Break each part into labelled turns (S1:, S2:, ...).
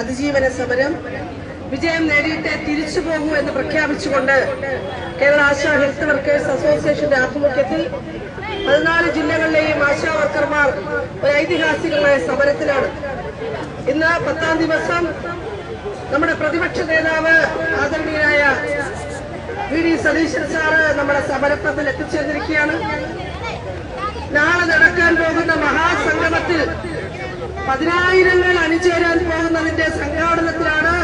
S1: അതിജീവന സമരം വിജയം നേടിയിട്ട് തിരിച്ചു പോകൂ എന്ന് പ്രഖ്യാപിച്ചുകൊണ്ട് കേരള ആശാ ഹെൽത്ത് വർക്കേഴ്സ് അസോസിയേഷന്റെ ആഭിമുഖ്യത്തിൽ പതിനാല് ജില്ലകളിലെയും ആശാ വർക്കർമാർ ഒരു ഐതിഹാസികമായ സമരത്തിലാണ്. ഇന്ന് പത്താം ദിവസം നമ്മുടെ പ്രതിപക്ഷ നേതാവ് ആദരണീയനായ വി ഡി സതീശൻ സാറ് നമ്മുടെ സമരപ്പത്തിൽ എത്തിച്ചേർന്നിരിക്കുകയാണ്. നാളെ നടക്കാൻ പോകുന്ന മഹാസംഗമത്തിൽ പതിനായിരങ്ങൾ അണിചേരാൻ പോകുന്നതിന്റെ സംഘാടനത്തിലാണ്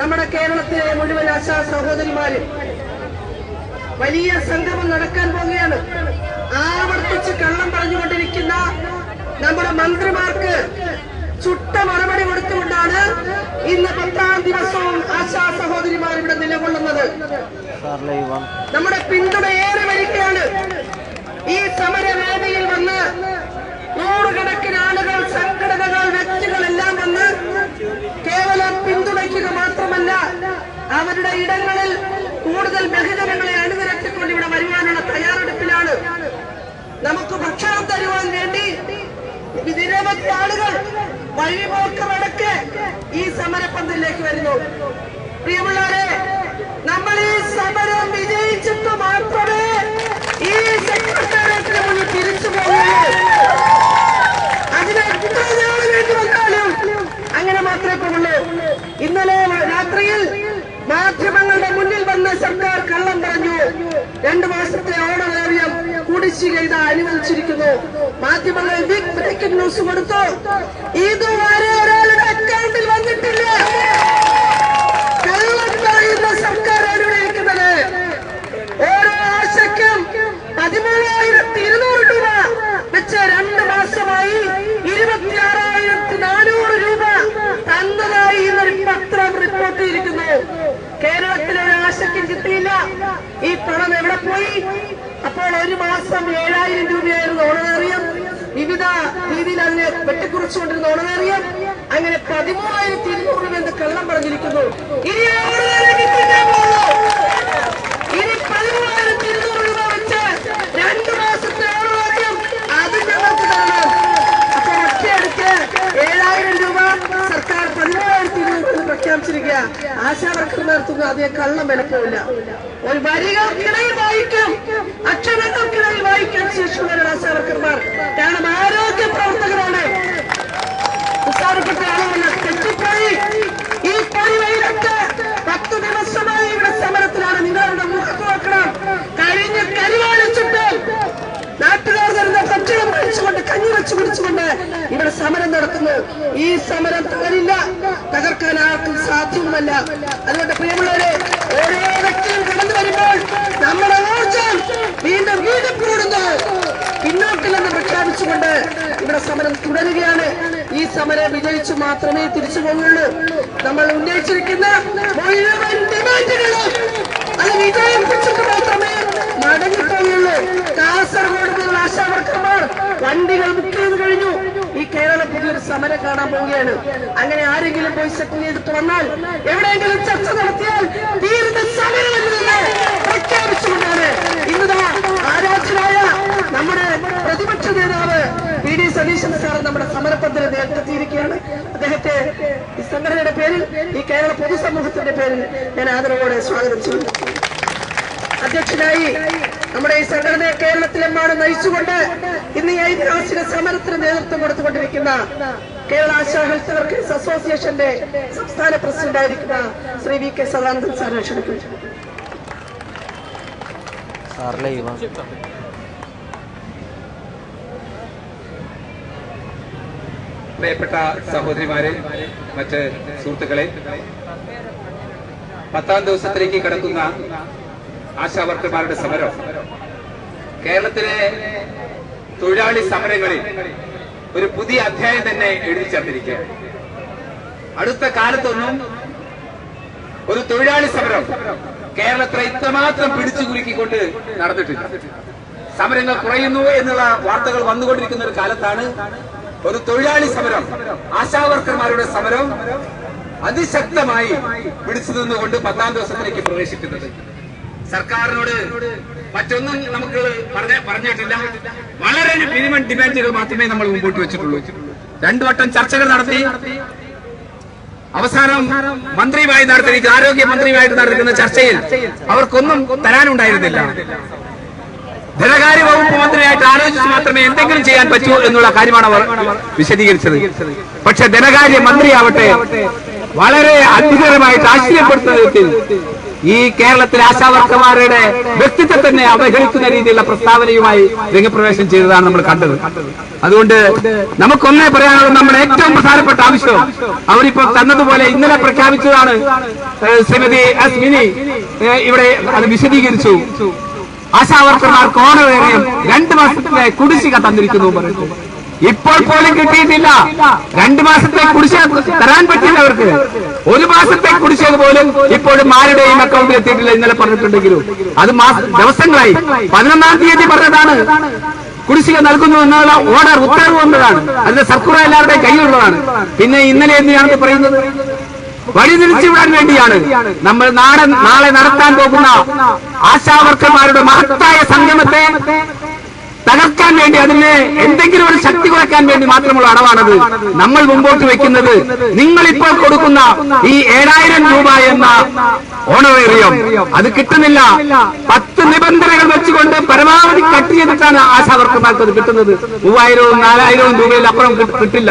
S1: നമ്മുടെ കേരളത്തിലെ മുഴുവൻ ആശാ സഹോദരിമാര്. വലിയ സംഗമം നടക്കാൻ പോവുകയാണ്. ആവർത്തിച്ച് കള്ളം പറഞ്ഞുകൊണ്ടിരിക്കുന്ന നമ്മുടെ മന്ത്രിമാർക്ക് ചുട്ട മറുപടി കൊടുത്തുകൊണ്ടാണ് ഇന്ന് പത്താം ദിവസവും ആശാ സഹോദരിമാർ ഇവിടെ നിലകൊള്ളുന്നത്. നമ്മുടെ പിന്തുണ ഏറെ വരികയാണ് ഈ സമരവേദിയിൽ വന്ന് നൂറുകണക്കിന് ആളുകൾ സംഘടനകൾ വ്യക്തികളെല്ലാം വന്ന് കേവലം പിന്തുണയ്ക്കുക മാത്രമല്ല അവരുടെ ഇടങ്ങളിൽ കൂടുതൽ ബഹുജനങ്ങളെ അണിനിരത്തിക്കൊണ്ട് ഇവിടെ വരുവാനുള്ള തയ്യാറെടുപ്പിലാണ്. നമുക്ക് ഭക്ഷണം തരുവാൻ വേണ്ടി നിരവധി ആളുകൾ വഴിപോക്കറടക്ക് ഈ സമരപ്പന്തലിലേക്ക് വരുന്നു. പ്രിയമുള്ളവരെ നമ്മൾ ഈ സമരം വിജയിച്ചിട്ട് മാത്രമേ ഈ സെക്രട്ടേറിയറ്റിന് മുന്നിൽ തിരിച്ചു പോകുള്ളൂ അതിന് എത്ര നാൾ വേണ്ടി വന്നാലും അങ്ങനെ മാത്രമേ പോകുള്ളൂ ഇന്നലെ രാത്രിയിൽ മാധ്യമങ്ങളുടെ മുന്നിൽ വന്ന സർക്കാർ കള്ളം പറഞ്ഞു രണ്ടു മാസത്തെ ഓണറേറിയം കുടിശ്ശിക ഇത് അനുവദിച്ചിരിക്കുന്നു മാധ്യമങ്ങൾ ബിഗ് ബ്രേക്കിംഗ് ന്യൂസ് കൊടുത്തു. ഇതുവരെ ഒരാളുടെ അക്കൗണ്ടിൽ വന്നിട്ടില്ല. സർക്കാരാണ് ഇവിടെ ഓരോ ആശയ്ക്കും പതിമൂവായിരത്തി ഇരുന്നൂറ് രൂപ വെച്ച് രണ്ട് മാസമായി ഇരുപത്തിയാറായിരത്തി നാനൂറ് രൂപ തന്നതായി ഇന്നൊരു പത്രം റിപ്പോർട്ട് ചെയ്തിരിക്കുന്നു. കേരളത്തിലെ ആശയ്ക്കും കിട്ടിയില്ല. ഈ പണം എവിടെ പോയി? അപ്പോൾ ഒരു മാസം ഏഴായിരം രൂപ രീതിയിൽ അതിനെ വെട്ടിക്കുറിച്ചുകൊണ്ടിരുന്ന ഓണറേറിയം അങ്ങനെ പതിമൂവായിരത്തി ഇരുന്നൂറ് രൂപ എന്ന് കള്ളം പറഞ്ഞിരിക്കുന്നു. ഇനി ഇനി പതിമൂവായിരത്തി രൂപ വെച്ച് രൂപ സർക്കാർ ആശാ വർക്കർമാർക്കൊന്നും അതേ കള്ളം വിലപ്പോവില്ല ഒരു വരികൾക്കിടയിൽ വായിക്കും. അക്ഷരങ്ങൾക്കിടയിൽ വായിക്കാൻ ശേഷിയുള്ള ആശാ വർക്കർമാർ കാരണം ആരോഗ്യ പ്രവർത്തകരാണ്. ഈ ദിവസമായി ഇവിടെ കഞ്ഞി സമരം നടത്തുന്നു ഈ സമരം തകരില്ല. തകർക്കാൻ ആർക്കും സാധ്യവുമല്ല അതുകൊണ്ട് പ്രിയമുള്ളവരെ ഓരോ വ്യക്തിയും കടന്നു വരുമ്പോൾ നമ്മുടെ ഊർജം വീണ്ടും വീണ്ടും കൂടുന്നു പിന്നോട്ടില്ലെന്ന് പ്രഖ്യാപിച്ചുകൊണ്ട് ഇവിടെ സമരം തുടരുകയാണ്. ഈ സമരം വിജയിച്ചു മാത്രമേ തിരിച്ചു പോകുള്ളൂ നമ്മൾ ഉന്നയിച്ചിരിക്കുന്ന മുഴുവൻ ഡിമാൻഡുകളും അത് വിജയിപ്പിച്ചിട്ട് മാത്രമേ മടങ്ങിപ്പോയുള്ളൂ കാസർഗോഡ് മുതൽ ആശാവർക്കർമാർ വണ്ടികൾ ബുക്ക് ചെയ്ത് കഴിഞ്ഞു. ഈ കേരളം പുതിയൊരു സമരം കാണാൻ പോവുകയാണ്. അങ്ങനെ ആരെങ്കിലും പോയി സെറ്റിൽ ചെയ്തിട്ട് വന്നാൽ എവിടെയെങ്കിലും ചർച്ച നടത്തിയാൽ തീരുന്ന സമരം എന്ന് തന്നെ പ്രഖ്യാപിച്ചുകൊണ്ടാണ് ഇന്നതാ ആരാധനായ നമ്മുടെ പ്രതിപക്ഷ നേതാവ് പി ഡി സതീശൻ സാർ നമ്മുടെ സമരപന്തൽ നേരിട്ടെത്തിയിരിക്കുകയാണ് അദ്ദേഹത്തെ ഈ സംഘടനയുടെ പേരിൽ ഈ കേരള പൊതുസമൂഹത്തിന്റെ പേരിൽ ഞാൻ ആദരവോടെ സ്വാഗതം ചെയ്യുന്നു. അധ്യക്ഷനായി നമ്മുടെ ഈ സംഘടനയെ കേരളത്തിലെമ്പാടും നയിച്ചുകൊണ്ട് ഇന്ന് ഈ ഐതിഹാസിക സമരത്തിന് നേതൃത്വം കൊടുത്തുകൊണ്ടിരിക്കുന്ന കേരള ആശാ ഹെൽത്ത് വർക്കേഴ്സ് അസോസിയേഷന്റെ സംസ്ഥാന പ്രസിഡന്റായിരിക്കുന്ന ശ്രീ വി കെ സദാനന്ദൻ സാറിനെ ക്ഷണിക്കുന്നു.
S2: പ്രിയപ്പെട്ട സഹോദരിമാരെ മറ്റ് സുഹൃത്തുക്കളെ പത്താം ദിവസത്തിലേക്ക് കിടക്കുന്ന ആശാവർക്കർമാരുടെ സമരം. കേരളത്തിലെ തൊഴിലാളി സമരങ്ങളിൽ ഒരു പുതിയ അധ്യായം തന്നെ എഴുതി ചേർത്തിരിക്കുകയാണ് അടുത്ത കാലത്തൊന്നും ഒരു തൊഴിലാളി സമരം കേരളത്തിലെ ഇത്രമാത്രം പിടിച്ചു കുലുക്കിക്കൊണ്ട് നടന്നിട്ടില്ല. സമരങ്ങൾ കുറയുന്നു എന്നുള്ള വാർത്തകൾ വന്നുകൊണ്ടിരിക്കുന്ന ഒരു കാലത്താണ് ഒരു തൊഴിലാളി സമരം ആശാവർക്കർമാരുടെ സമരം അതിശക്തമായി പിടിച്ചു നിന്നുകൊണ്ട് പത്താം ദിവസത്തിലേക്ക് പ്രവേശിക്കുന്നത്. സർക്കാരിനോട് മറ്റൊന്നും നമുക്ക് പറഞ്ഞിട്ടില്ല. വളരെ മിനിമം ഡിമാൻഡുകൾ മാത്രമേ നമ്മൾ മുമ്പോട്ട് വെച്ചിട്ടുള്ളൂ. രണ്ടു വട്ടം ചർച്ചകൾ നടത്തി. അവസാനം മന്ത്രിയുമായി ആരോഗ്യ മന്ത്രിയുമായിട്ട് നടക്കുന്ന ചർച്ചയിൽ അവർക്കൊന്നും തരാനുണ്ടായിരുന്നില്ല. ധനകാര്യ വകുപ്പ് മന്ത്രിയായിട്ട് ആലോചിച്ച് മാത്രമേ എന്തെങ്കിലും ചെയ്യാൻ പറ്റൂ എന്നുള്ള കാര്യമാണ് അവർ വിശദീകരിച്ചത്. പക്ഷെ ധനകാര്യ മന്ത്രിയാവട്ടെ വളരെ അത്ഭുതകരമായിട്ട് ആശ്ചര്യപ്പെടുത്തുന്ന വിധത്തിൽ ഈ കേരളത്തിലെ ആശാവർക്കന്മാരുടെ വ്യക്തിത്വം തന്നെ അവഹേളിക്കുന്ന രീതിയിലുള്ള പ്രസ്താവനയുമായി രംഗപ്രവേശം ചെയ്തതാണ് നമ്മൾ കണ്ടത്. അതുകൊണ്ട് നമുക്കൊന്നേ പറയാനുള്ളത് നമ്മുടെ ഏറ്റവും പ്രധാനപ്പെട്ട ആവശ്യം അവരിപ്പോ തന്നതുപോലെ ഇന്നലെ പ്രഖ്യാപിച്ചതാണ് ശ്രീമതി അസ്മിനി ഇവിടെ അത് വിശദീകരിച്ചു. ആശാവർക്കർമാർക്ക് കയറിയും രണ്ടു മാസത്തെ കുടിശ്ശിക തന്നിരിക്കുന്നു പറയുന്നു. ഇപ്പോൾ പോലും കിട്ടിയിട്ടില്ല. രണ്ടു മാസത്തെ കുടിശ്ശിക തരാൻ പറ്റില്ല അവർക്ക്. ഒരു മാസത്തെ കുടിശ്ശിക പോലും ഇപ്പോഴും ആരുടെയും അക്കൗണ്ടിൽ എത്തിയിട്ടില്ല ഇന്നലെ പറഞ്ഞിട്ടുണ്ടെങ്കിലും. അത് ദിവസങ്ങളായി. പതിനൊന്നാം തീയതി പറഞ്ഞതാണ്. കുടിശ്ശിക നൽകുന്നു എന്നുള്ള ഓർഡർ ഉത്തരവ് വന്നതാണ്. അതിന്റെ സർക്കുലർ എല്ലാവരുടെയും കയ്യിലുള്ളതാണ്. പിന്നെ ഇന്നലെ എന്തിനാണെന്ന് പറയുന്നത്? വഴിതിരിച്ചുവിടാൻ വേണ്ടിയാണ് നമ്മൾ നാളെ നാളെ നടത്താൻ പോകുന്ന ആശാവർക്കന്മാരുടെ മഹത്തായ സംഗമത്തെ തകർക്കാൻ വേണ്ടി അതിന് എന്തെങ്കിലും ഒരു ശക്തി കുറയ്ക്കാൻ വേണ്ടി മാത്രമുള്ള അടവാണത്. നമ്മൾ മുമ്പോട്ട് വെക്കുന്നത് നിങ്ങൾ ഇപ്പോൾ കൊടുക്കുന്ന ഈ ഏഴായിരം രൂപ എന്ന ഓണറേറിയം. അത് കിട്ടുന്നില്ല. പത്ത് നിബന്ധനകൾ വെച്ചുകൊണ്ട് പരമാവധി കട്ട് ചെയ്തിട്ടാണ് ആശാവർക്കന്മാർക്ക് അത് കിട്ടുന്നത്. മൂവായിരവും നാലായിരവും രൂപയിൽ അപ്പുറം കിട്ടില്ല.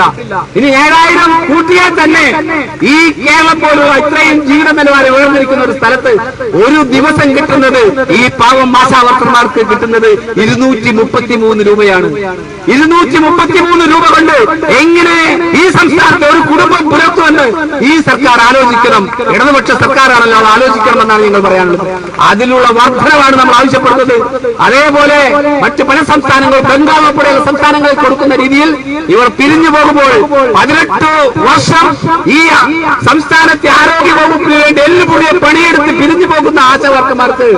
S2: ഇനി ഏഴായിരം കൂട്ടിയാൽ തന്നെ ഈ കേരളം പോലുള്ള ഇത്രയും ജീവിത നിലവാരം ഉയർന്നിരിക്കുന്ന ഒരു സ്ഥലത്ത് ഒരു ദിവസം കിട്ടുന്നത് ഈ പാവം ആശാവർക്കന്മാർക്ക് കിട്ടുന്നത് ഇരുന്നൂറ്റി മുപ്പത്തി മൂന്ന് രൂപയാണ്. ഇരുന്നൂറ്റി മുപ്പത്തി മൂന്ന് രൂപ കൊണ്ട് എങ്ങനെ ഈ സംസ്ഥാനത്തെ ഒരു കുടുംബം പുലർത്തുമെന്ന് ഈ സർക്കാർ ആലോചിക്കണം. ഇടതുപക്ഷ സർക്കാരാണല്ലോ അത് ആലോചിക്കണമെന്നാണ് നിങ്ങൾ പറയാനുള്ളത്. അതിലുള്ള വർധനമാണ് നമ്മൾ ആവശ്യപ്പെടുന്നത്. അതേപോലെ മറ്റ് പല സംസ്ഥാനങ്ങൾ ബംഗാൾ ഉൾപ്പെടെയുള്ള സംസ്ഥാനങ്ങളിൽ കൊടുക്കുന്ന രീതിയിൽ ഇവർ പിരിഞ്ഞു പോകുമ്പോൾ പതിനെട്ട് വർഷം ഈ സംസ്ഥാനത്തെ ആരോഗ്യ വകുപ്പിന് വേണ്ടി എല്ലുപൊടിയെ പണിയെടുത്ത് പിരിഞ്ഞു പോകുന്ന ആശാവർക്കന്മാർക്ക്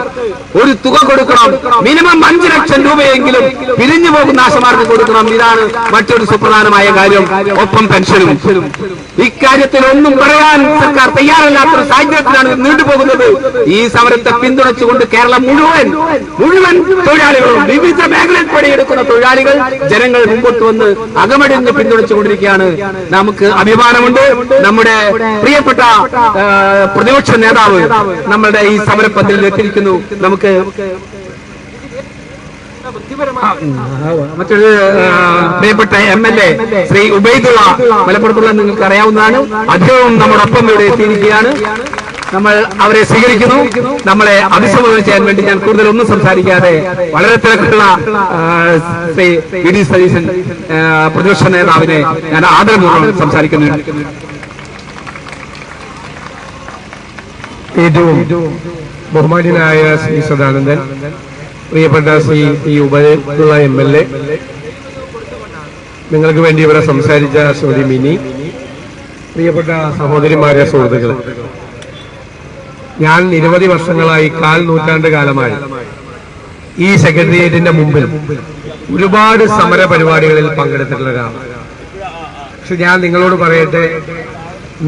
S2: ഒരു തുക കൊടുക്കണം. മിനിമം അഞ്ചു ലക്ഷം രൂപയെങ്കിലും പിരിഞ്ഞു പോകുന്ന ആശമാർക്ക് കൊടുക്കണം. ഇതാണ് മറ്റൊരു സുപ്രധാനമായ കാര്യം ഒപ്പം പെൻഷനും. ഇക്കാര്യത്തിൽ ഒന്നും പറയാൻ സർക്കാർ തയ്യാറല്ലാത്തൊരു സാഹചര്യത്തിലാണ് നീണ്ടുപോകുന്നത്. ഈ സമരത്തെ പിന്തുണച്ചുകൊണ്ട് കേരളം മുഴുവൻ മുഴുവൻ തൊഴിലാളികളും വിവിധ മേഖലയിൽ പണിയെടുക്കുന്ന തൊഴിലാളികൾ ജനങ്ങൾ മുമ്പോട്ട് വന്ന് അകമടിഞ്ഞ് പിന്തുണച്ചുകൊണ്ടിരിക്കുകയാണ്. നമുക്ക് അഭിമാനമുണ്ട്. നമ്മുടെ പ്രിയപ്പെട്ട പ്രതിപക്ഷ നേതാവ് നമ്മുടെ ഈ സമരപ്പന്തലിൽ എത്തിയിരിക്കുന്നു. നമുക്ക് മറ്റൊരു പ്രിയപ്പെട്ട M L A Shri Ubaidulla മലപ്പുറത്തുള്ള നിങ്ങൾക്ക് അറിയാവുന്നതാണ് അദ്ദേഹവും നമ്മോടൊപ്പം ഇവിടെ എത്തിയിരിക്കുകയാണ്. നമ്മൾ അവരെ സ്വീകരിക്കുന്നു. നമ്മളെ അഭിസംബോധന ചെയ്യാൻ വേണ്ടി ഞാൻ കൂടുതൽ ഒന്നും സംസാരിക്കാതെ വളരെ തിരക്കുള്ള ശ്രീ വി ഡി സതീശൻ പ്രതിപക്ഷ നേതാവിനെ ഞാൻ ആദരപൂർവം സംസാരിക്കുന്നു
S3: ഏറ്റവും ബഹുമാന്യനായ ശ്രീ സദാനന്ദൻ പ്രിയപ്പെട്ട ശ്രീ ഈ ഉപയുള്ള എം എൽ എ നിങ്ങൾക്ക് വേണ്ടി ഇവിടെ സംസാരിച്ച ശ്രീമതി മിനി പ്രിയപ്പെട്ട സഹോദരിമാരെ സുഹൃത്തുക്കൾ ഞാൻ നിരവധി വർഷങ്ങളായി കാൽ നൂറ്റാണ്ട് കാലമായി ഈ സെക്രട്ടേറിയറ്റിന്റെ മുമ്പിൽ ഒരുപാട് സമര പരിപാടികളിൽ പങ്കെടുത്തിട്ടുള്ള ഒരാളാണ്. പക്ഷെ ഞാൻ നിങ്ങളോട് പറയട്ടെ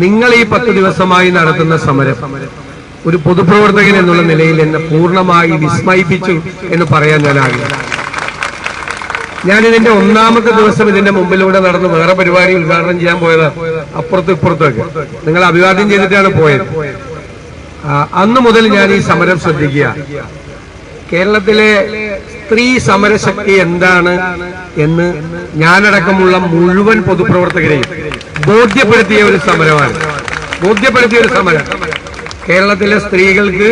S3: നിങ്ങൾ ഈ പത്ത് ദിവസമായി നടത്തുന്ന സമരം ഒരു പൊതുപ്രവർത്തകൻ എന്നുള്ള നിലയിൽ എന്നെ പൂർണമായി വിസ്മയിപ്പിച്ചു എന്ന് പറയാൻ ഞാൻ ആഗ്രഹിക്കുന്നു. ഞാൻ ഇതിന്റെ ഒന്നാമത്തെ ദിവസം ഇതിന്റെ മുമ്പിലൂടെ നടന്ന് വേറെ പരിപാടി ഉദ്ഘാടനം ചെയ്യാൻ പോയത് അപ്പുറത്ത് ഇപ്പുറത്തൊക്കെ നിങ്ങൾ അഭിവാദ്യം ചെയ്തിട്ടാണ് പോയത്. അന്ന് മുതൽ ഞാൻ ഈ സമരം ശ്രദ്ധിക്കുക. കേരളത്തിലെ സ്ത്രീ സമരശക്തി എന്താണ് എന്ന് ഞാനടക്കമുള്ള മുഴുവൻ പൊതുപ്രവർത്തകരെയും ബോധ്യപ്പെടുത്തിയ ഒരു സമരമാണ്. ബോധ്യപ്പെടുത്തിയ ഒരു സമരം. കേരളത്തിലെ സ്ത്രീകൾക്ക്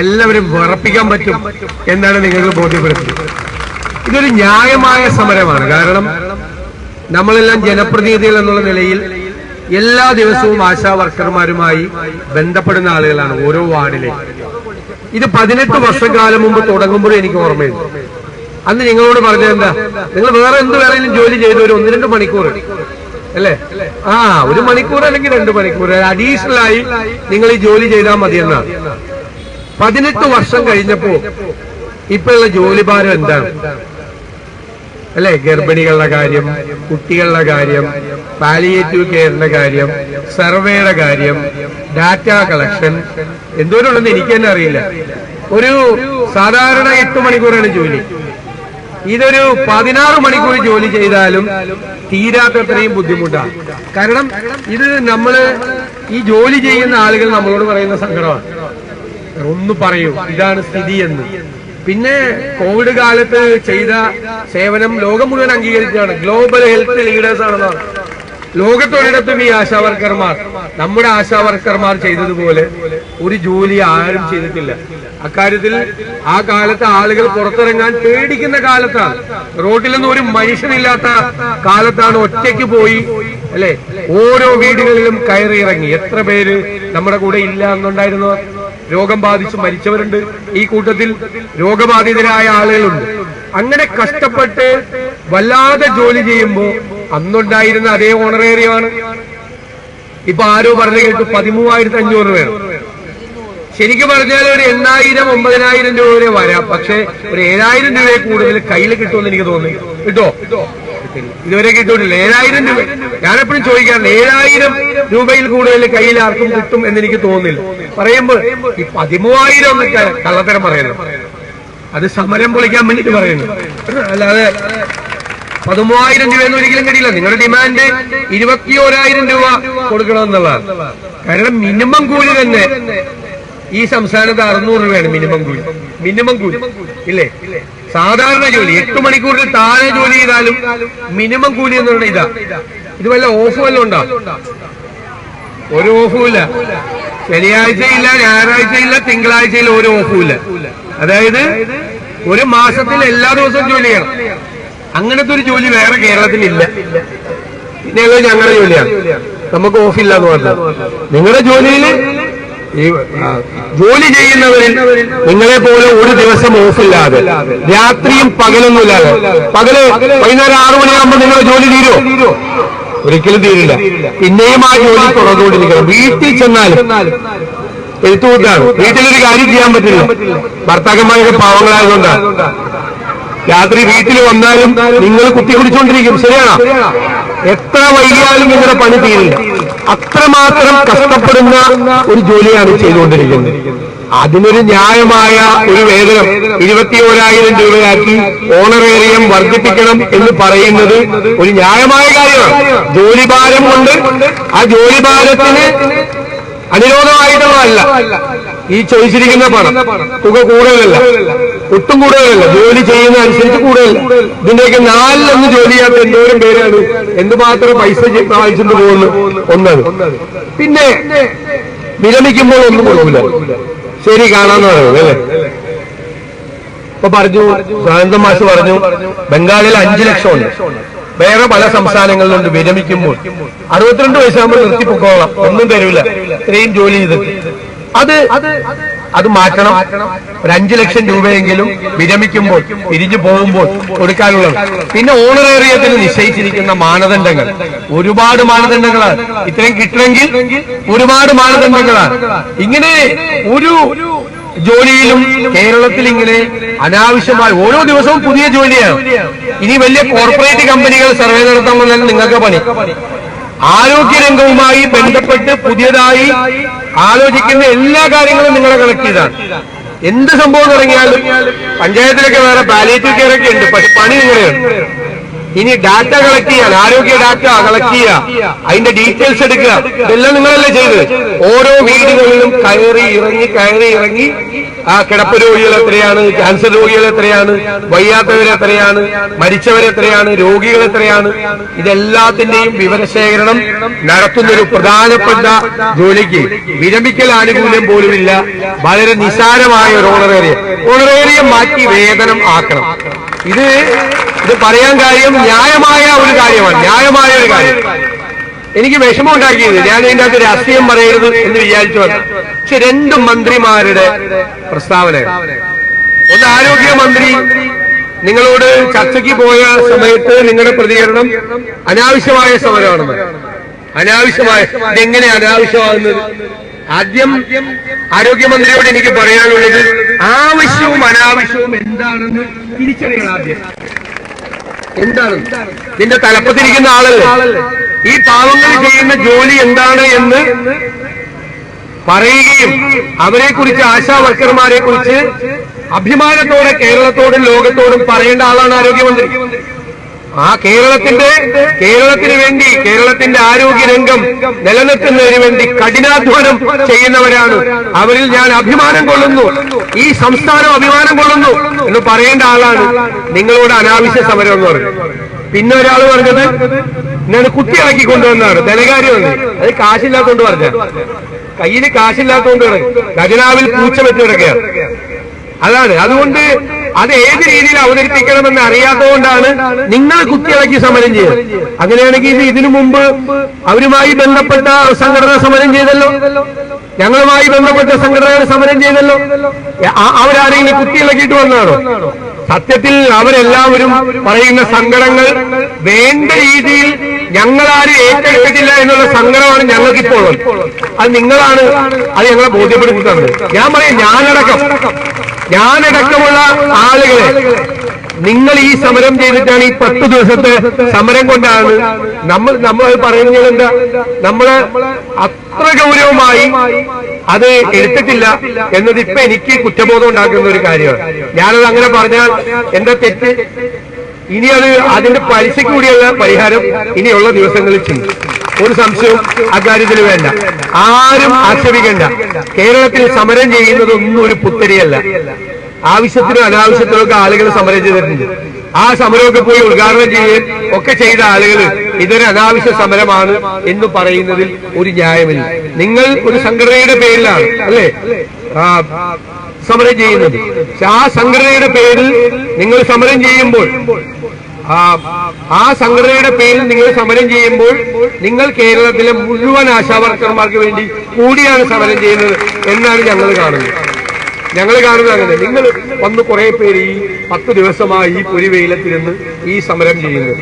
S3: എല്ലാവരും വിറപ്പിക്കാൻ പറ്റും എന്നാണ് നിങ്ങൾക്ക് ബോധ്യപ്പെടുത്തിയത് ഇതൊരു ന്യായമായ സമരമാണ്. കാരണം നമ്മളെല്ലാം ജനപ്രതിനിധികൾ എന്നുള്ള നിലയിൽ എല്ലാ ദിവസവും ആശാ വർക്കർമാരുമായി ബന്ധപ്പെടുന്ന ആളുകളാണ് ഓരോ വാർഡിലെ. ഇത് പതിനെട്ട് വർഷക്കാലം മുമ്പ് തുടങ്ങുമ്പോഴും എനിക്ക് ഓർമ്മയുണ്ട്. അന്ന് നിങ്ങളോട് പറഞ്ഞത് എന്താ നിങ്ങൾ വേറെ എന്ത് വേണമെങ്കിലും ജോലി ചെയ്തു ഒരു ഒന്ന് രണ്ട് മണിക്കൂർ അല്ലേ? ആ ഒരു മണിക്കൂർ അല്ലെങ്കിൽ രണ്ട് മണിക്കൂർ. അഡീഷണൽ ആയി നിങ്ങൾ ഈ ജോലി ചെയ്താൽ മതിയെന്നാണ് പതിനെട്ട് വർഷം കഴിഞ്ഞപ്പോ ഇപ്പോഴുള്ള ജോലിഭാരം എന്താണ്? അല്ലെ? ഗർഭിണികളുടെ കാര്യം കുട്ടികളുടെ കാര്യം പാലിയേറ്റീവ് കെയറിന്റെ കാര്യം സർവേയുടെ കാര്യം ഡാറ്റ കളക്ഷൻ എന്തോരുണ്ടെന്ന് എനിക്ക് തന്നെ അറിയില്ല. ഒരു സാധാരണ എട്ട് മണിക്കൂറാണ് ജോലി. ഇതൊരു പതിനാറ് മണിക്കൂർ ജോലി ചെയ്താലും തീരാത്തത്രയും ബുദ്ധിമുട്ടാണ്. കാരണം ഇത് നമ്മൾ ഈ ജോലി ചെയ്യുന്ന ആളുകൾ നമ്മളോട് പറയുന്ന സങ്കടമാണ്. ഒന്ന് പറയൂ ഇതാണ് സ്ഥിതി എന്ന്. പിന്നെ കോവിഡ് കാലത്ത് ചെയ്ത സേവനം ലോകം മുഴുവൻ അംഗീകരിച്ചാണ് ഗ്ലോബൽ ഹെൽത്ത് ലീഡേഴ്സ് ആണെന്നാണ്. ലോകത്തൊരിടത്തും ഈ ആശാവർക്കർമാർ നമ്മുടെ ആശാവർക്കർമാർ ചെയ്തതുപോലെ ഒരു ജോലി ആരും ചെയ്തിട്ടില്ല. അക്കാര്യത്തിൽ ആ കാലത്ത് ആളുകൾ പുറത്തിറങ്ങാൻ പേടിക്കുന്ന കാലത്താണ്. റോഡിലൊന്നും ഒരു മനുഷ്യനില്ലാത്ത കാലത്താണ് ഒറ്റയ്ക്ക് പോയി അല്ലെ? ഓരോ വീടുകളിലും കയറി ഇറങ്ങി. എത്ര പേര് നമ്മുടെ കൂടെ ഇല്ല എന്നുണ്ടായിരുന്നു? രോഗം ബാധിച്ച് മരിച്ചവരുണ്ട്. ഈ കൂട്ടത്തിൽ രോഗബാധിതരായ ആളുകളുണ്ട്. അങ്ങനെ കഷ്ടപ്പെട്ട് വല്ലാതെ ജോലി ചെയ്യുമ്പോൾ അന്നുണ്ടായിരുന്ന അതേ ഓണറേറിയമാണ്. ഇപ്പൊ ആരോ പറഞ്ഞു കേട്ടു പതിമൂവായിരത്തി അഞ്ഞൂറ് വേണം. ശരിക്കും പറഞ്ഞാൽ ഒരു എണ്ണായിരം ഒമ്പതിനായിരം രൂപ വരെ വരാം. പക്ഷെ ഒരു ഏഴായിരം രൂപയെ കൂടുതൽ കയ്യിൽ കിട്ടുമെന്ന് എനിക്ക് തോന്നി. കിട്ടോ? ഇതുവരെ കിട്ടിയിട്ടില്ല. ഏഴായിരം രൂപ. ഞാനെപ്പോഴും ചോദിക്കാറുണ്ട് ഏഴായിരം രൂപയിൽ കൂടുതൽ കയ്യിൽ ആർക്കും കിട്ടും എന്ന് എനിക്ക് തോന്നില്ല. പറയുമ്പോൾ ഈ പതിമൂവായിരം ഒന്ന് ക- കള്ളത്തരം പറയുന്നത് അത് സമരം പൊളിക്കാൻ വേണ്ടിട്ട് പറയുന്നു. അല്ലാതെ പതിമൂവായിരം രൂപ ഒന്നും ഒരിക്കലും കിട്ടിയില്ല. നിങ്ങളുടെ ഡിമാൻഡ് ഇരുപത്തിയോരായിരം രൂപ കൊടുക്കണമെന്നുള്ളതാണ്. കാരണം മിനിമം കൂലി തന്നെ ഈ സംസ്ഥാനത്ത് അറുന്നൂറ് രൂപയാണ് മിനിമം കൂലി. മിനിമം കൂലി. ഇല്ലേ? സാധാരണ ജോലി. എട്ട് മണിക്കൂറിൽ താഴെ ജോലി ചെയ്താലും മിനിമം കൂലി എന്ന് പറഞ്ഞ ഇതാ. ഇത് വല്ല ഓഫ് വല്ലതും ഉണ്ടോ? ഒരു ഓഫുമില്ല ശനിയാഴ്ചയില്ല ഞായറാഴ്ചയില്ല തിങ്കളാഴ്ചയില്ല ഒരു ഓഫുമില്ല അതായത് ഒരു മാസത്തിൽ എല്ലാ ദിവസവും ജോലി ചെയ്യണം. അങ്ങനത്തെ ഒരു ജോലി വേറെ കേരളത്തിലില്ല പിന്നെ ഞങ്ങളുടെ ജോലിയാണ്. നമുക്ക് ഓഫില്ല എന്ന് പറഞ്ഞത് നിങ്ങളുടെ ജോലിയിൽ ജോലി ചെയ്യുന്നവരിൽ നിങ്ങളെ പോലെ ഒരു ദിവസം ഓഫില്ലാതെ രാത്രിയും പകലൊന്നുമില്ലാതെ പകൽ വൈകുന്നേരം ആറു മണിയാകുമ്പോൾ നിങ്ങളുടെ ജോലി തീരുമോ ഒരിക്കലും തീരില്ല. പിന്നെയും ആ ജോലി തുടർന്നുകൊണ്ടിരിക്കണം. വീട്ടിൽ ചെന്നാലും എഴുത്തുകൂട്ടാണ് വീട്ടിലൊരു കാര്യം ചെയ്യാൻ പറ്റില്ല. ഭർത്താക്കന്മാരൊക്കെ പാവങ്ങളായതുകൊണ്ടാണ് രാത്രി വീട്ടിൽ വന്നാലും നിങ്ങൾ കുത്തി കുടിച്ചുകൊണ്ടിരിക്കും ശരിയാണോ? എത്ര വൈകിയാലും നിങ്ങളുടെ പണി തീരില്ല. അത്രമാത്രം കഷ്ടപ്പെടുന്ന ഒരു ജോലിയാണ് ചെയ്തുകൊണ്ടിരിക്കുന്നത്. അതിനൊരു ന്യായമായ ഒരു വേതനം ഇരുപത്തിയോരായിരം രൂപയാക്കി ഓണറേറിയം വർദ്ധിപ്പിക്കണം എന്ന് പറയുന്നത് ഒരു ന്യായമായ കാര്യമാണ്. ജോലിഭാരം കൊണ്ട് ആ ജോലിഭാരത്തിന് അനുരോധമായിട്ടുള്ളതല്ല. ഈ ചോദിച്ചിരിക്കുന്ന പണം തുക കൂടുതലല്ല. ഒട്ടും കൂടുതലല്ല. ജോലി ചെയ്യുന്ന അനുസരിച്ച് കൂടുതലല്ല. ഇതിന്റെയൊക്കെ നാലിലൊന്ന് ജോലി ചെയ്യാത്ത എന്തോരം പേരാണ്? എന്തുമാത്രം പൈസ വാങ്ങിച്ചിട്ട് പോകുന്നു? ഒന്നത്. പിന്നെ വിരമിക്കുമ്പോൾ ഒന്നും കൊടുക്കില്ല ശരി കാണാന്ന് പറയുന്നത് അല്ലേ? ഇപ്പൊ പറഞ്ഞു സാനന്ദ മാഷ് പറഞ്ഞു ബംഗാളിൽ അഞ്ചു ലക്ഷം ഉണ്ട്. വേറെ പല സംസ്ഥാനങ്ങളിലുണ്ട് വിരമിക്കുമ്പോൾ അറുപത്തിരണ്ട് വയസ്സാകുമ്പോൾ നിർത്തിപ്പോക്കോളാം. ഒന്നും തരൂല. ഇത്രയും ജോലി ചെയ്ത് അത് അത് മാറ്റണം. ഒരു അഞ്ചു ലക്ഷം രൂപയെങ്കിലും വിരമിക്കുമ്പോൾ പിരിഞ്ഞു പോകുമ്പോൾ കൊടുക്കാനുള്ളത് പിന്നെ ഓണറേറിയത്തിന് നിശ്ചയിച്ചിരിക്കുന്ന മാനദണ്ഡങ്ങൾ. ഒരുപാട് മാനദണ്ഡങ്ങളാണ്. ഇത്രയും കിട്ടണമെങ്കിൽ ഒരുപാട് മാനദണ്ഡങ്ങളാണ്. ഇങ്ങനെ ഒരു ജോലിയിലും കേരളത്തിൽ ഇങ്ങനെ അനാവശ്യമായി ഓരോ ദിവസവും പുതിയ ജോലിയാണ്. ഇനി വലിയ കോർപ്പറേറ്റ് കമ്പനികൾ സർവേ നടത്താൻ വന്നാൽ നിങ്ങൾക്ക് പണി. ആരോഗ്യരംഗവുമായി ബന്ധപ്പെട്ട് പുതിയതായി ആലോചിക്കുന്ന എല്ലാ കാര്യങ്ങളും നിങ്ങളെ കളക്ട് ചെയ്താണ്. എന്ത് സംഭവം തുടങ്ങിയാലും പഞ്ചായത്തിലൊക്കെ വേറെ പാലിയേറ്റീവ് കെയർ ഒക്കെ ഉണ്ട് പക്ഷെ പണി നിങ്ങളെയാണ് ഇനി ഡാറ്റ കളക്ട് ചെയ്യാൻ ആരോഗ്യ ഡാറ്റ കളക്ട് ചെയ്യുക. അതിന്റെ ഡീറ്റെയിൽസ് എടുക്കുക. ഇതെല്ലാം നിങ്ങളല്ലേ ചെയ്ത് ഓരോ വീടുകളിലും കയറി ഇറങ്ങി കയറി ഇറങ്ങി ആ കിടപ്പ് രോഗികൾ എത്രയാണ്? ക്യാൻസർ രോഗികൾ എത്രയാണ്? വയ്യാത്തവരെത്രയാണ് മരിച്ചവരെത്രയാണ് രോഗികൾ എത്രയാണ്? ഇതെല്ലാത്തിന്റെയും വിവരശേഖരണം നടത്തുന്ന ഒരു പ്രധാനപ്പെട്ട ജോലിക്ക്. വിരമിക്കൽ ആനുകൂല്യം പോലുമില്ല. വളരെ നിസാരമായ ഒരു ഓണറേറിയ ഓണറേറിയം മാറ്റി വേതനം ആക്കണം. ഇത് ഇത് പറയാൻ കാര്യം ന്യായമായ ഒരു കാര്യമാണ്. ന്യായമായ ഒരു കാര്യം. എനിക്ക് വിഷമം ഉണ്ടാക്കിയത് ഞാൻ ഇതിന്റെ അകത്ത് രാഷ്ട്രീയം പറയരുത് എന്ന് വിചാരിച്ചു വന്നു. പക്ഷെ രണ്ട് മന്ത്രിമാരുടെ പ്രസ്താവന ഒന്ന് ആരോഗ്യമന്ത്രി. നിങ്ങളോട് ചർച്ചയ്ക്ക് പോയ സമയത്ത് നിങ്ങളുടെ പ്രതികരണം അനാവശ്യമായ സമരമാണെന്ന്. അനാവശ്യമായ ഇതെങ്ങനെ അനാവശ്യമാകുന്നത്? ആദ്യം ആരോഗ്യമന്ത്രിയോട് എനിക്ക് പറയാനുള്ളത് ആവശ്യവും അനാവശ്യവും എന്താണെന്ന് തിരിച്ചറിയണം ആദ്യം. എന്താണ്? നിന്റെ തലപ്പത്തിരിക്കുന്ന ആളല്ലേ? ഈ പാവങ്ങൾ ചെയ്യുന്ന ജോലി എന്താണ് എന്ന് പറയുകയും അവരെ കുറിച്ച് ആശാ വർക്കർമാരെ കുറിച്ച് അഭിമാനത്തോടെ കേരളത്തോടും ലോകത്തോടും പറയേണ്ട ആളാണ് ആരോഗ്യമന്ത്രി. ആ കേരളത്തിന്റെ കേരളത്തിന് വേണ്ടി കേരളത്തിന്റെ ആരോഗ്യ രംഗം നിലനിർത്തുന്നതിന് വേണ്ടി കഠിനാധ്വാനം ചെയ്യുന്നവരാണ്. അവരിൽ ഞാൻ അഭിമാനം കൊള്ളുന്നു. ഈ സംസ്ഥാനം അഭിമാനം കൊള്ളുന്നു എന്ന് പറയേണ്ട ആളാണ് നിങ്ങളോട് അനാവശ്യ സമരം എന്ന് പറഞ്ഞു പിന്നെ ഒരാൾ പറഞ്ഞത് ഞാൻ കുട്ടിയാക്കി കൊണ്ടുവന്നതാണ്. ധനകാര്യം വന്ന് അത് കാശില്ലാത്തോണ്ട് പറഞ്ഞ കയ്യിൽ കാശില്ലാത്തോണ്ട് ഖജനാവിൽ പൂച്ച വെച്ച് കിടക്കുകയാണ് അതാണ്. അതുകൊണ്ട് അത് ഏത് രീതിയിൽ അവതരിപ്പിക്കണമെന്ന് അറിയാത്തതുകൊണ്ടാണ് നിങ്ങൾ കുത്തിയിളക്കി സമരം ചെയ്യുന്നത് അങ്ങനെയാണെങ്കിൽ ഇത് ഇതിനു മുമ്പ് അവരുമായി ബന്ധപ്പെട്ട സംഘടന സമരം ചെയ്തല്ലോ. ഞങ്ങളുമായി ബന്ധപ്പെട്ട സംഘടന സമരം ചെയ്തല്ലോ. അവരാരെങ്കിലും കുത്തിയിളക്കിയിട്ട് വന്നാണോ സത്യത്തിൽ അവരെല്ലാവരും പറയുന്ന സങ്കടങ്ങൾ വേണ്ട രീതിയിൽ ഞങ്ങളാരും ഏറ്റെടുത്തിട്ടില്ല എന്നുള്ള സങ്കടമാണ് ഞങ്ങൾക്കിപ്പോൾ. അത് നിങ്ങളാണ് അത് ഞങ്ങളെ ബോധ്യപ്പെടുത്തി ഞാൻ പറയും ഞാനടക്കം. ഞാനടക്കമുള്ള ആളുകളെ നിങ്ങൾ ഈ സമരം ചെയ്തിട്ടാണ് ഈ പത്ത് ദിവസത്തെ സമരം കൊണ്ടാണ്. നമ്മൾ നമ്മൾ പറയുന്നത് എന്താ? നമ്മൾ അത്ര ഗൗരവമായി അത് എടുത്തിട്ടില്ല എന്നത് ഇപ്പൊ എനിക്ക് കുറ്റബോധം ഉണ്ടാക്കുന്ന ഒരു കാര്യമാണ്. ഞാനത് അങ്ങനെ പറഞ്ഞാൽ എന്താ തെറ്റ്? ഇനി അത് അതിന്റെ പലിശ കൂടിയുള്ള പരിഹാരം ഇനിയുള്ള ദിവസങ്ങളിൽ ചെയ്യും. ഒരു സംശയവും അക്കാര്യത്തിൽ വേണ്ട. ആരും ആക്ഷേപിക്കണ്ട. കേരളത്തിൽ സമരം ചെയ്യുന്നതൊന്നും ഒരു പുത്തരിയല്ല. ആവശ്യത്തിനും അനാവശ്യത്തിനും ഒക്കെ ആളുകൾ സമരം ചെയ്തിട്ടുണ്ട്. ആ സമരമൊക്കെ പോയി ഉദ്ഘാടനം ചെയ്യുകയും ഒക്കെ ചെയ്ത ആളുകൾ ഇതൊരു അനാവശ്യ സമരമാണ് എന്ന് പറയുന്നതിൽ ഒരു ന്യായമില്ല. നിങ്ങൾ ഒരു സംഘടനയുടെ പേരിലാണ് അല്ലേ? സമരം ചെയ്യുന്നത്. പക്ഷെ ആ സംഘടനയുടെ പേരിൽ നിങ്ങൾ സമരം ചെയ്യുമ്പോൾ ആ സംഘടനയുടെ പേരിൽ നിങ്ങൾ സമരം ചെയ്യുമ്പോൾ നിങ്ങൾ കേരളത്തിലെ മുഴുവൻ ആശാവർക്കർമാർക്ക് വേണ്ടി കൂടിയാണ് സമരം ചെയ്യുന്നത് എന്നാണ് ഞങ്ങൾ കാണുന്നത്. ഞങ്ങൾ കാണുന്നത് അങ്ങനെ. നിങ്ങൾ വന്ന് കുറെ പേര് ഈ പത്ത് ദിവസമായി ഈ പൊരി വെയിലത്തിരുന്ന് ഈ സമരം ചെയ്യുന്നു.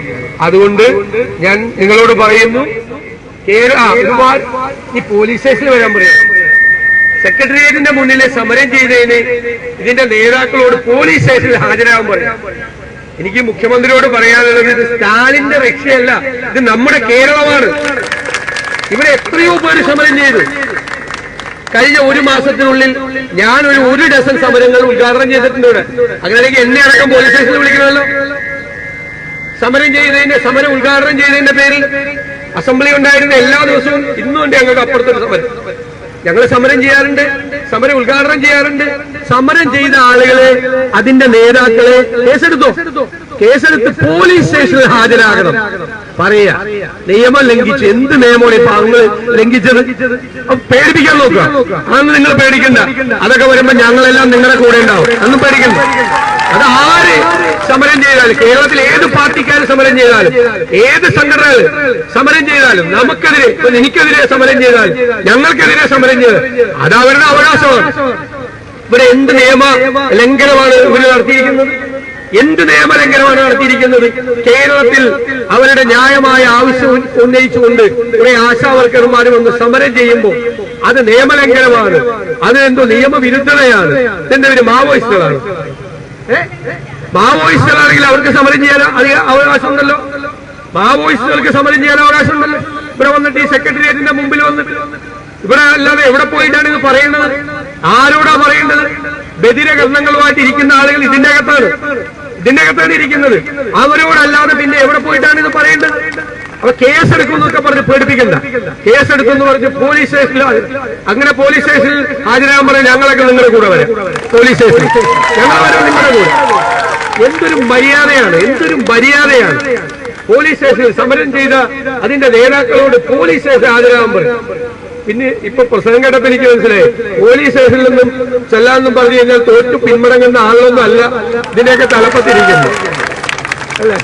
S3: അതുകൊണ്ട് ഞാൻ നിങ്ങളോട് പറയുന്നു കേരള ഈ പോലീസ് സ്റ്റേഷനിൽ വരാൻ പറയാം. സെക്രട്ടേറിയറ്റിന്റെ മുന്നിലെ സമരം ചെയ്തതിന് ഇതിന്റെ നേതാക്കളോട് പോലീസ് സ്റ്റേഷനിൽ ഹാജരാകാൻ പറയാം. എനിക്ക് മുഖ്യമന്ത്രിയോട് പറയാനുള്ളത് ഇത് സ്റ്റാലിന്റെ രക്ഷയല്ല ഇത് നമ്മുടെ കേരളമാണ്. ഇവിടെ എത്രയോ പേര് സമരം ചെയ്തു. കഴിഞ്ഞ ഒരു മാസത്തിനുള്ളിൽ ഞാൻ ഒരു ഒരു ഡസൻ സമരങ്ങൾ ഉദ്ഘാടനം ചെയ്തിട്ടുണ്ട് ഇവിടെ. അങ്ങനെയാണെങ്കിൽ എന്നെ അടക്കം പോലീസ് സ്റ്റേഷനിൽ വിളിക്കണമല്ലോ. സമരം ചെയ്തതിന്റെ സമരം ഉദ്ഘാടനം ചെയ്തതിന്റെ പേരിൽ അസംബ്ലി ഉണ്ടായിരുന്ന എല്ലാ ദിവസവും ഇന്നും ഉണ്ട് ഞങ്ങൾക്ക് അപ്പുറത്തൊരു സമരം. ഞങ്ങൾ സമരം ചെയ്യാറുണ്ട്. സമരം ഉദ്ഘാടനം ചെയ്യാറുണ്ട്. സമരം ചെയ്ത ആളുകളെ അതിന്റെ നേതാക്കളെ കേസെടുത്തോ? കേസെടുത്ത് പോലീസ് സ്റ്റേഷനിൽ ഹാജരാകണം. പറയാ നിയമം ലംഘിച്ച് എന്ത് നിയമമാണ് ഇപ്പൊ അങ്ങ് ലംഘിച്ചത്? പേടിപ്പിക്കാൻ നോക്കുക. അതൊന്നും നിങ്ങൾ പേടിക്കണ്ട. അതൊക്കെ വരുമ്പോ ഞങ്ങളെല്ലാം നിങ്ങളുടെ കൂടെ ഉണ്ടാവും. അതൊന്നും പേടിക്കണ്ട. അത് ആര് സമരം ചെയ്താലും കേരളത്തിൽ ഏത് പാർട്ടിക്കാർ സമരം ചെയ്താലും ഏത് സംഘടനകൾ സമരം ചെയ്താലും നമുക്കെതിരെ എനിക്കെതിരെ സമരം ചെയ്താലും ഞങ്ങൾക്കെതിരെ സമരം ചെയ്താൽ അത് അവരുടെ അവകാശമാണ് ഇവിടെ എന്ത് നിയമ ലംഘനമാണ് ഇവർ നടത്തിയിരിക്കുന്നത്? എന്ത് നിയമലംഘനമാണ് നടത്തിയിരിക്കുന്നത്? കേരളത്തിൽ അവരുടെ ന്യായമായ ആവശ്യം ഉന്ന- ഉന്നയിച്ചുകൊണ്ട് കുറെ ആശാവർക്കർമാർ ഒന്ന് സമരം ചെയ്യുമ്പോൾ അത് നിയമലംഘനമാണ്. അത് എന്തോ നിയമവിരുദ്ധതയാണ്. ഇതിന്റെ ഒരു മാവോയിസ്റ്റുകളാണ്? മാവോയിസ്റ്റുകളാണെങ്കിൽ അവർക്ക് സമരം ചെയ്യാൻ അധിക അവകാശമുണ്ടല്ലോ. മാവോയിസ്റ്റുകൾക്ക് സമരം ചെയ്യാൻ അവകാശം ഉണ്ടല്ലോ ഇവിടെ വന്നിട്ട് ഈ സെക്രട്ടേറിയറ്റിന്റെ മുമ്പിൽ വന്നിട്ട്. ഇവിടെ അല്ലാതെ എവിടെ പോയിട്ടാണ് ഇത് പറയുന്നത് ആരോടാ പറയുന്നത് ബദിരകർണങ്ങളുമായിട്ട് ഇരിക്കുന്ന ആളുകൾ ഇതിന്റെ അകത്താണ്. ഇതിന്റെ അകത്താണ് ഇരിക്കുന്നത്. അവരോടല്ലാതെ പിന്നെ എവിടെ പോയിട്ടാണ് ഇത് പറയേണ്ടത്? അപ്പൊ കേസെടുക്കും എന്നൊക്കെ പറഞ്ഞ് പേടിപ്പിക്കണ്ട. എടുക്കുന്നു പറഞ്ഞ് പോലീസ് സ്റ്റേഷനിൽ അങ്ങനെ പോലീസ് സ്റ്റേഷനിൽ ഹാജരാകാൻ പറഞ്ഞാൽ ഞങ്ങളൊക്കെ നിങ്ങളുടെ കൂടെ വരാം. പോലീസ് സ്റ്റേഷനിൽ. എന്തൊരു മര്യാദയാണ് എന്തൊരു മര്യാദയാണ്. പോലീസ് സ്റ്റേഷനിൽ സമരം ചെയ്ത അതിന്റെ നേതാക്കളോട് പോലീസ് സ്റ്റേഷൻ ഹാജരാകാൻ പറയും പിന്നെ ഇപ്പൊ പ്രസംഗം കേട്ടപ്പോ എനിക്ക് മനസ്സിലായി. പോലീസ് സ്റ്റേഷനിൽ നിന്നും ചെല്ലാന്നും പറഞ്ഞു കഴിഞ്ഞാൽ തോറ്റു പിന്മടങ്ങുന്ന ആളൊന്നും അല്ല ഇതിന്റെയൊക്കെ തലപ്പത്തിരിക്കുന്നു അല്ലേ?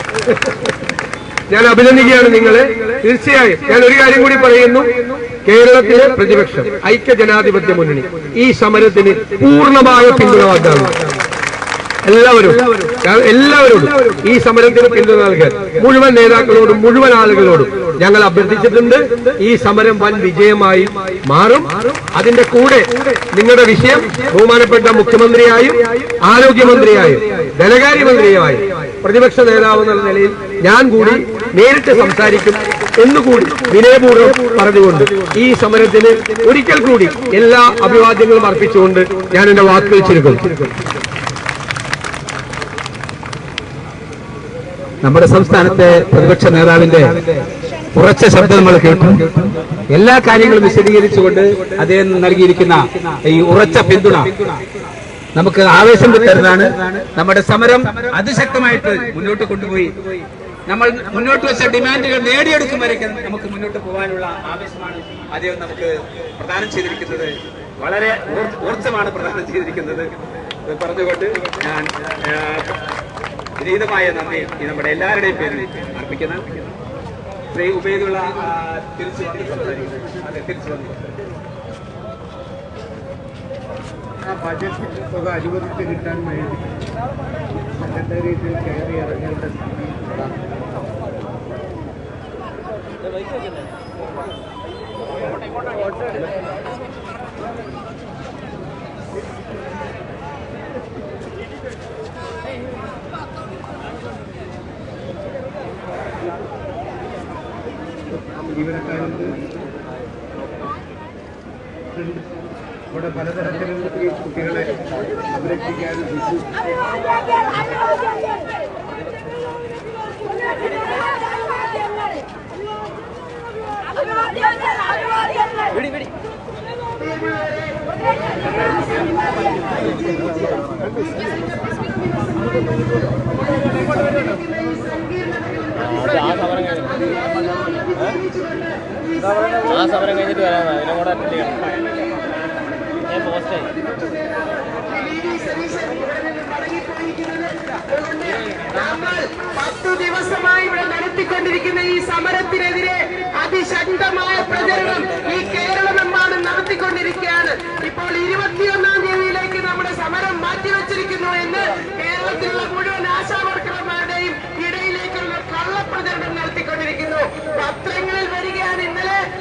S3: ഞാൻ അഭിനന്ദിക്കുകയാണ് നിങ്ങളെ. തീർച്ചയായും ഞാൻ ഒരു കാര്യം കൂടി പറയുന്നു. കേരളത്തിലെ പ്രതിപക്ഷം ഐക്യ ജനാധിപത്യ മുന്നണി ഈ സമരത്തിന് പൂർണമായ പിന്തുണ വാഗ്ദാനം എല്ലാവരും എല്ലാവരോടും ഈ സമരത്തിന് പിന്തുണ നൽകാൻ മുഴുവൻ നേതാക്കളോടും മുഴുവൻ ആളുകളോടും ഞങ്ങൾ അഭ്യർത്ഥിച്ചിട്ടുണ്ട്. ഈ സമരം വൻ വിജയമായി മാറും. അതിന്റെ കൂടെ നിങ്ങളുടെ വിഷയം ബഹുമാനപ്പെട്ട മുഖ്യമന്ത്രിയായും ആരോഗ്യമന്ത്രിയായും ധനകാര്യമന്ത്രിയായും പ്രതിപക്ഷ നേതാവ് എന്നുള്ള നിലയിൽ ഞാൻ കൂടി നേരിട്ട് സംസാരിക്കും എന്നുകൂടി വിനയപൂർവം പറഞ്ഞുകൊണ്ട് ഈ സമരത്തിന് ഒരിക്കൽ കൂടി എല്ലാ അഭിവാദ്യങ്ങളും അർപ്പിച്ചുകൊണ്ട് ഞാൻ എന്റെ വാക്ക് ചുരുക്കും
S2: നമ്മുടെ സംസ്ഥാനത്തെ പ്രതിപക്ഷ നേതാവിന്റെ ഉറച്ച ശബ്ദം നമ്മൾ കേട്ടു എല്ലാ കാര്യങ്ങളും വിശദീകരിച്ചുകൊണ്ട് അദ്ദേഹം നൽകിയിരിക്കുന്ന ഈ ഉറച്ച പിന്തുണ നമുക്ക് ആവേശം തരുന്നതാണ് നമ്മുടെ സമരം അതിശക്തമായിട്ട് മുന്നോട്ട് കൊണ്ടുപോയി. നമ്മൾ മുന്നോട്ട് വെച്ച ഡിമാൻഡുകൾ നേടിയെടുക്കും വരയ്ക്ക് നമുക്ക് മുന്നോട്ട് പോകാനുള്ള ആവേശമാണ് അദ്ദേഹം നമുക്ക് പ്രദാനം ചെയ്തിരിക്കുന്നത്. വളരെ ഊർ- ഊർജമാണ് പ്രദാനം ചെയ്തിരിക്കുന്നത്. പറഞ്ഞുകൊണ്ട് ഞാൻ വിനീതമായ നന്ദി നമ്മുടെ എല്ലാവരുടെയും പേരിൽ അർപ്പിക്കുന്ന. ശ്രീ ഉപയോഗിച്ചുള്ള തിരിച്ചു വന്ന് തിരിച്ചു വന്നു
S3: ആ ബജറ്റ് തുക അനുവദിച്ച് കിട്ടാൻ വേണ്ടി സെക്രട്ടേറിയറ്റിൽ കയറി ഇറങ്ങേണ്ട സ്ഥിതി ജീവനക്കാരുണ്ട് ഇവിടെ പലതരത്തിലുള്ള ഈ കുട്ടികളെ സംരക്ഷിക്കാനും
S4: ആ സമരം കഴിഞ്ഞിട്ട് വരാം. അതിനും കൂടെ അറ്റൻഡ് ചെയ്യണം പോസ്റ്റായി
S1: നമ്മൾ പത്തു ദിവസമായി ഇവിടെ നടത്തിക്കൊണ്ടിരിക്കുന്ന ഈ സമരത്തിനെതിരെ അതിശക്തമായ പ്രചരണം ഈ കേരളമെമ്പാടും നടത്തിക്കൊണ്ടിരിക്കുകയാണ്. ഇപ്പോൾ ഇരുപത്തിയൊന്നാം തീയതിയിലേക്ക് നമ്മുടെ സമരം മാറ്റിവെച്ചിരിക്കുന്നു എന്ന് കേരളത്തിലുള്ള മുഴുവൻ